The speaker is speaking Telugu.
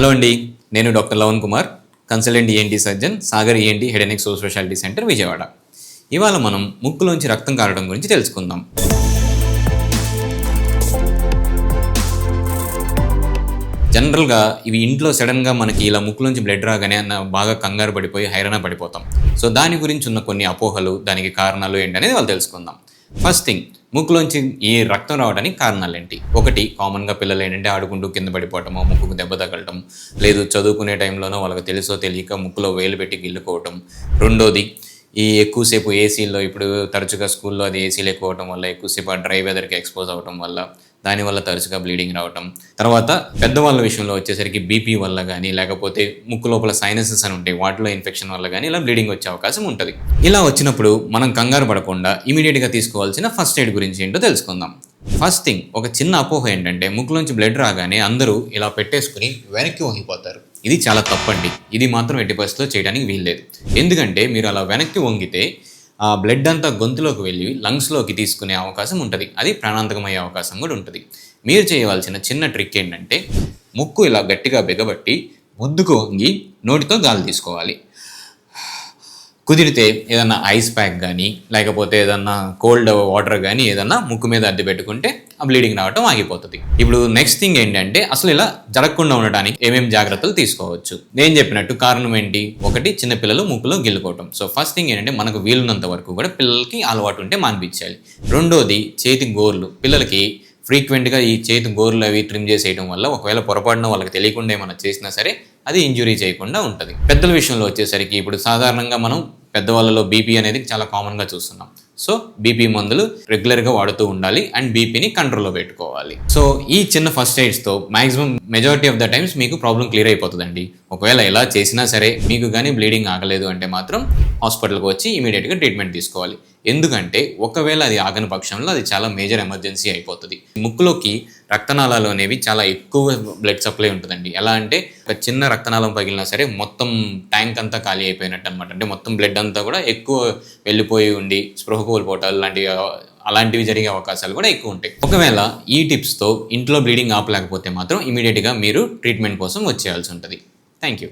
హలో అండి నేను doctor Lavan Kumar consultant ENT surgeon Sagar ENT head and so speciality centre Vijayawada. ఇవాళ మనం ముక్కులోంచి రక్తం కారడం గురించి తెలుసుకుందాం. జనరల్గా ఇవి ఇంట్లో సడన్గా మనకి ఇలా ముక్కులోంచి బ్లడ్ రాగానే అన్న బాగా కంగారు పడిపోయి హైరాణ పడిపోతాం. సో దాని గురించి ఉన్న కొన్ని అపోహలు దానికి కారణాలు ఏంటనేది వాళ్ళు తెలుసుకుందాం. ఫస్ట్ థింగ్ ముక్కులోంచి ఈ రక్తం రావడానికి కారణాలు ఏంటి ఒకటి కామన్గా పిల్లలు ఏంటంటే ఆడుకుంటూ కింద పడిపోవటమో ముక్కుకు దెబ్బ తగలటం లేదు చదువుకునే టైంలోనో వాళ్ళకి తెలుసో తెలియక ముక్కులో వేలు పెట్టి గిల్లుకోవటం. రెండోది ఈ ఎక్కువసేపు ఏసీలో ఇప్పుడు తరచుగా స్కూల్లో అది ఏసీలు ఎక్కువ వల్ల ఎక్కువసేపు ఆ డ్రై వెదర్కి ఎక్స్పోజ్ అవ్వటం వల్ల దానివల్ల తరచుగా బ్లీడింగ్ రావటం. తర్వాత పెద్దవాళ్ళ విషయంలో వచ్చేసరికి బీపీ వల్ల కానీ లేకపోతే ముక్కు లోపల సైనసెస్ అని ఉంటాయి వాటిలో ఇన్ఫెక్షన్ వల్ల కానీ ఇలా బ్లీడింగ్ వచ్చే అవకాశం ఉంటుంది. ఇలా వచ్చినప్పుడు మనం కంగారు పడకుండా ఇమీడియట్గా తీసుకోవాల్సిన ఫస్ట్ ఎయిడ్ గురించి ఏంటో తెలుసుకుందాం. ఫస్ట్ థింగ్ ఒక చిన్న అపోహ ఏంటంటే ముక్కులోంచి బ్లడ్ రాగానే అందరూ ఇలా పెట్టేసుకుని వెనక్కి వంగిపోతారు. ఇది చాలా తప్పండి. ఇది మాత్రం ఎట్టి పరిస్థితిలో చేయడానికి వీల్లేదు. ఎందుకంటే మీరు అలా వెనక్కి వంగితే ఆ బ్లడ్ అంతా గొంతులోకి వెళ్ళి లంగ్స్లోకి తీసుకునే అవకాశం ఉంటుంది. అది ప్రాణాంతకమయ్యే అవకాశం కూడా ఉంటుంది. మీరు చేయవలసిన చిన్న ట్రిక్ ఏంటంటే ముక్కు ఇలా గట్టిగా బిగబట్టి ముద్దుకు వంగి నోటితో గాలి తీసుకోవాలి. కుదిరితే ఏదన్నా ఐస్ ప్యాక్ కానీ లేకపోతే ఏదన్నా కోల్డ్ వాటర్ కానీ ఏదన్నా ముక్కు మీద అద్దె పెట్టుకుంటే ఆ బ్లీడింగ్ రావటం ఆగిపోతుంది. ఇప్పుడు నెక్స్ట్ థింగ్ ఏంటంటే అసలు ఇలా జరగకుండా ఉండడానికి ఏమేమి జాగ్రత్తలు తీసుకోవచ్చు? నేను చెప్పినట్టు కారణం ఏంటి? ఒకటి చిన్నపిల్లలు ముక్కులో గిల్లుకోవటం. సో ఫస్ట్ థింగ్ ఏంటంటే మనకు వీలున్నంత వరకు కూడా పిల్లలకి అలవాటు ఉంటే మానిపించాలి. రెండోది చేతి గోర్లు. పిల్లలకి ఫ్రీక్వెంట్గా ఈ చేతి గోర్లు అవి ట్రిమ్ చేసేయడం వల్ల ఒకవేళ పొరపాటున వాళ్ళకి తెలియకుండా ఏమైనా చేసినా సరే అది ఇంజురీ చేయకుండా ఉంటుంది. పెద్దల విషయంలో వచ్చేసరికి ఇప్పుడు సాధారణంగా మనం పెద్దవాళ్ళలో బీపీ అనేది చాలా కామన్గా చూస్తున్నాం. సో బీపీ మందులు రెగ్యులర్గా వాడుతూ ఉండాలి అండ్ బీపీని కంట్రోల్లో పెట్టుకోవాలి. సో ఈ చిన్న first ఎయిడ్స్తో maximum majority of the times మీకు ప్రాబ్లం క్లియర్ అయిపోతుందండి. ఒకవేళ ఎలా చేసినా సరే మీకు కానీ బ్లీడింగ్ ఆగలేదు అంటే మాత్రం హాస్పిటల్కి వచ్చి ఇమీడియట్గా ట్రీట్మెంట్ తీసుకోవాలి. ఎందుకంటే ఒకవేళ అది ఆగని పక్షంలో అది చాలా మేజర్ ఎమర్జెన్సీ అయిపోతుంది. ముక్కులోకి రక్తనాళాలు అనేవి చాలా ఎక్కువ బ్లడ్ సప్లై ఉంటుందండి. ఎలా అంటే ఒక చిన్న రక్తనాళం పగిలినా సరే మొత్తం ట్యాంక్ అంతా ఖాళీ అయిపోయినట్టు అనమాట అంటే మొత్తం బ్లడ్ అంతా కూడా ఎక్కువ వెళ్ళిపోయి ఉండి స్పృహ కోల్పోవటాలు లాంటి అలాంటివి జరిగే అవకాశాలు కూడా ఎక్కువ ఉంటాయి. ఒకవేళ ఈ టిప్స్తో ఇంట్లో బ్లీడింగ్ ఆపలేకపోతే మాత్రం ఇమీడియట్గా మీరు ట్రీట్మెంట్ కోసం వచ్చేయాల్సి ఉంటుంది. Thank you